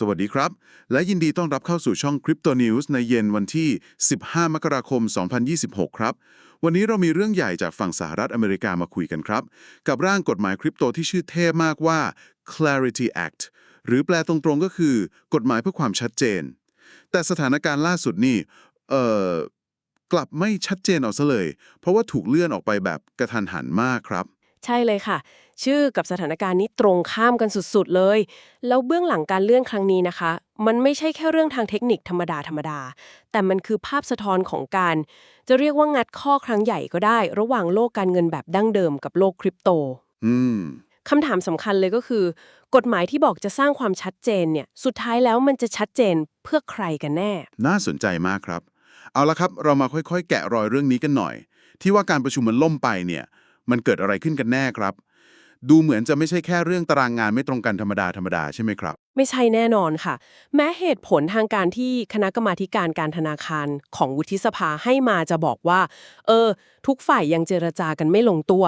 สวัสดีครับ และยินดีต้อนรับเข้าสู่ช่อง Crypto News ในเย็นวันที่ 15 มกราคม 2026 ครับ วันนี้เรามีเรื่องใหญ่จากฝั่งสหรัฐอเมริกามาคุยกันครับ กับร่างกฎหมายคริปโตที่ชื่อเท่มากว่า Clarity Act หรือแปลตรงๆก็คือ กฎหมายเพื่อความชัดเจน แต่สถานการณ์ล่าสุดนี่ เอ่อ กลับไม่ชัดเจนเอาซะเลย เพราะว่าถูกเลื่อนออกไปแบบกระทันหันมากครับ ใช่เลยค่ะ ชื่อกับสถานการณ์นี้ตรงข้ามกันสุดๆเลย แล้วเบื้องหลังการเลื่อนครั้งนี้นะคะ มันไม่ใช่แค่เรื่องทางเทคนิคธรรมดาธรรมดา แต่มันคือภาพสะท้อนของการ จะเรียกว่างัดข้อครั้งใหญ่ก็ได้ ระหว่างโลกการเงินแบบดั้งเดิมกับโลกคริปโตอืมคำถามสำคัญเลยก็คือ กฎหมายที่บอกจะสร้างความชัดเจนเนี่ยสุดท้ายแล้วมันจะชัดเจนเพื่อใครกันแน่ น่าสนใจมากครับ เอาละครับ เรามาค่อยๆ แกะรอยเรื่องนี้กันหน่อย ที่ว่าการประชุมมันล่มไปเนี่ย มันเกิดอะไรขึ้นกันแน่ครับ ดูเหมือนจะไม่ใช่แค่เรื่องตารางงานไม่ตรงกันธรรมดาธรรมดาใช่ไหมครับ ไม่ใช่แน่นอนค่ะ แม้เหตุผลทางการที่คณะกรรมาธิการการธนาคารของวุฒิสภาให้มาจะบอกว่า เออ ทุกฝ่ายยังเจรจากันไม่ลงตัว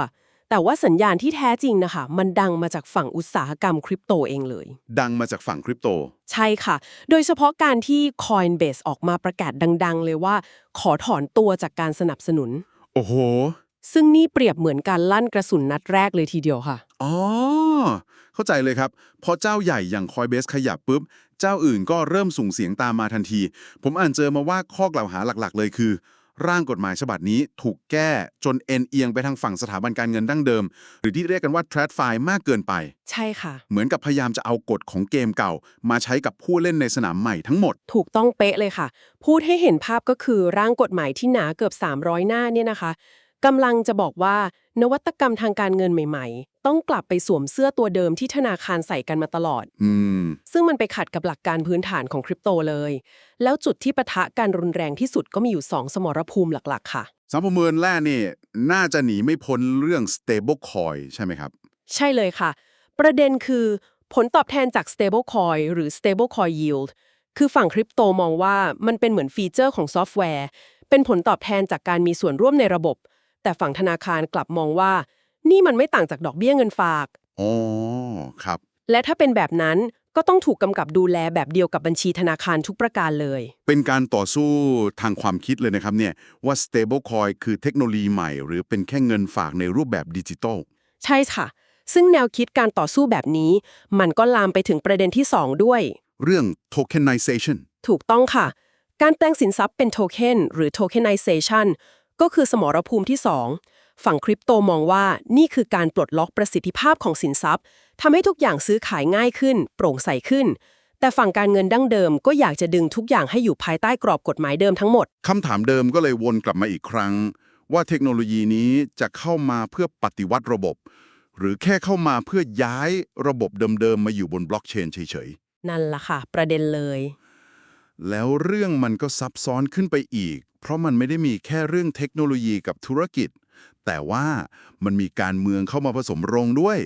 แต่ว่าสัญญาณที่แท้จริงนะคะ มันดังมาจากฝั่งอุตสาหกรรมคริปโตเองเลย ดังมาจากฝั่งคริปโต ใช่ค่ะ โดยเฉพาะการที่ Coinbase ออกมาประกาศดัง ๆ เลยว่า ขอถอนตัวจากการสนับสนุน โอ้โห ซึ่งนี่เปรียบเหมือนการลั่นกระสุนนัดแรกเลยทีเดียวค่ะ อ๋อ เข้าใจเลยครับ พอเจ้าใหญ่อย่าง Coinbase ขยับปุ๊บ เจ้าอื่นก็เริ่มส่งเสียงตามมาทันที ผมอ่านเจอมาว่าข้อกล่าวหาหลักๆ เลยคือ ร่างกฎหมายฉบับนี้ถูกแก้จนเอ็นเอียงไปทางฝั่งสถาบันการเงินดั้งเดิม หรือที่เรียกกันว่า TradFi มากเกินไป ใช่ค่ะ เหมือนกับพยายามจะเอากฎของเกมเก่า มาใช้กับผู้เล่นในสนามใหม่ทั้งหมด ถูกต้องเป๊ะเลยค่ะ พูดให้เห็นภาพก็คือร่างกฎหมายที่หนาเกือบ 300 หน้าเนี่ยนะคะ กำลังจะบอกว่านวัตกรรมทางการเงินใหม่ ๆ ต้องกลับไปสวมเสื้อตัวเดิมที่ธนาคารใส่กันมาตลอด อืม ซึ่งมันไปขัดกับหลักการพื้นฐานของคริปโตเลย แล้วจุดที่ปะทะกันรุนแรงที่สุดก็มีอยู่ 2 สมรภูมิหลักๆ ค่ะสามประเมินแรกนี่น่าจะหนีไม่พ้นเรื่อง stable coin ใช่ไหมครับ ใช่เลยค่ะ ประเด็นคือผลตอบแทนจาก stablecoin หรือ stablecoin yield คือฝั่งคริปโตมองว่ามันเป็นเหมือนฟีเจอร์ของซอฟต์แวร์ เป็นผลตอบแทนจากการมีส่วนร่วมในระบบ แต่ฝั่งธนาคารกลับมองว่า นี่มันไม่ต่างจากดอกเบี้ยเงินฝาก อ๋อ ครับ และถ้าเป็นแบบนั้นก็ต้องถูกกำกับดูแลแบบเดียวกับบัญชีธนาคารทุกประการเลย เป็นการต่อสู้ทางความคิดเลยนะครับเนี่ยว่า stable coin คือเทคโนโลยีใหม่ หรือเป็นแค่เงินฝากในรูปแบบดิจิตอลใช่ค่ะ ซึ่งแนวคิดการต่อสู้แบบนี้ มันก็ลามไปถึงประเด็นที่ 2 ด้วย เรื่อง tokenization ถูกต้องค่ะ การแปลงสินทรัพย์เป็นโทเค็นหรือ tokenization ก็คือสมรภูมิที่ 2 ฝั่งคริปโตมองว่านี่คือการปลดล็อกประสิทธิภาพของสินทรัพย์ทำให้ทุกอย่างซื้อขายง่ายขึ้น โปร่งใสขึ้น แต่ฝั่งการเงินดั้งเดิมก็อยากจะดึงทุกอย่างให้อยู่ภายใต้กรอบกฎหมายเดิมทั้งหมดคำถามเดิมก็เลยวนกลับมาอีกครั้ง ว่าเทคโนโลยีนี้จะเข้ามาเพื่อปฏิวัติระบบ หรือแค่เข้ามาเพื่อย้ายระบบเดิมๆมาอยู่บนบล็อกเชนเฉยนั่นล่ะค่ะ ประเด็นเลยๆแล้วเรื่องมันก็ซับซ้อนขึ้นไปอีกเพ ราะมันไม่ได้มีแค่เรื่องเทคโนโลยีกับธุรกิจ แต่ว่ามันมีการเมืองเข้ามาผสมรงด้วย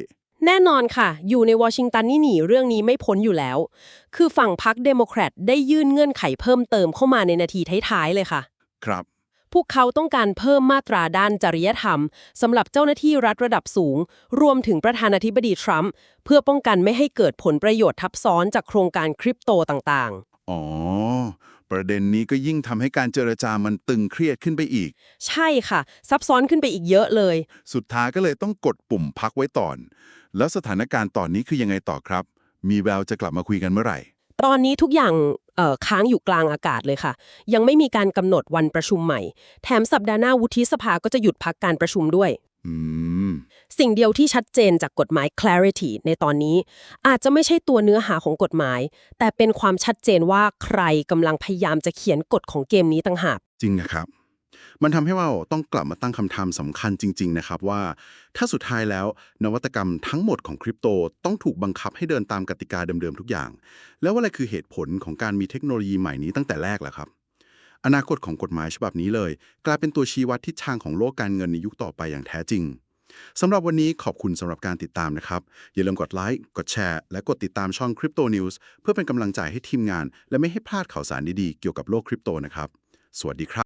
แน่นอนค่ะ อยู่ในวอชิงตันนี่หนีเรื่องนี้ไม่พ้นอยู่แล้ว คือฝั่งพรรคเดโมแครตได้ยื่นเงื่อนไขเพิ่มเติมเข้ามาในนาทีท้ายๆเลยค่ะ ครับพวกเขาต้องการเพิ่มมาตราด้านจริยธรรมสำหรับเจ้าหน้าที่รัฐระดับสูง รวมถึงประธานาธิบดีทรัมป์เพื่อป้องกันไม่ให้เกิดผลประโยชน์ทับซ้อนจากโครงการคริปโตต่างอ๋อ ประเด็นนี้ก็ยิ่งทำให้การเจรจามันตึงเครียดขึ้นไปอีกๆใช่ค่ะ ซับซ้อนขึ้นไปอีกเยอะเลย สุดท้ายก็เลยต้องกดปุ่มพักไว้ตอน แล้วสถานการณ์ตอนนี้คือยังไงต่อครับ มีแววจะกลับมาคุยกันเมื่อไหร่ ตอนนี้ทุกอย่างเอ่อค้างอยู่กลางอากาศเลยค่ะ ยังไม่มีการกำหนดวันประชุมใหม่ แถมสัปดาห์หน้าวุฒิสภาก็จะหยุดพักการประชุมด้วย อืม สิ่งเดียวที่ชัดเจนจากกฎหมาย clarity ในตอนนี้ อาจจะไม่ใช่ตัวเนื้อหาของกฎหมาย แต่เป็นความชัดเจนว่าใครกำลังพยายามจะเขียนกฎของเกมนี้ต่างหากจริงนะครับ มันทำให้เราต้องกลับมาตั้งคำถามสำคัญจริง ๆ นะครับว่า ถ้าสุดท้ายแล้ว นวัตกรรมทั้งหมดของคริปโตต้องถูกบังคับให้เดินตามกติกาเดิมๆทุกอย่าง แล้วอะไรคือเหตุผลของการมีเทคโนโลยีใหม่นี้ตั้งแต่แรกล่ะครับอนาคตของกฎหมายฉบับนี้เลย กลายเป็นตัวชี้วัดทิศทางของโลกการเงินในยุคต่อไปอย่างแท้จริง สำหรับวันนี้ขอบคุณสำหรับการติดตามนะครับ อย่าลืมกดไลค์ กดแชร์ และกดติดตามช่อง Crypto News เพื่อเป็นกำลังใจให้ทีมงาน และไม่ให้พลาดข่าวสารดีๆ เกี่ยวกับโลกคริปโตนะครับ สวัสดีครับ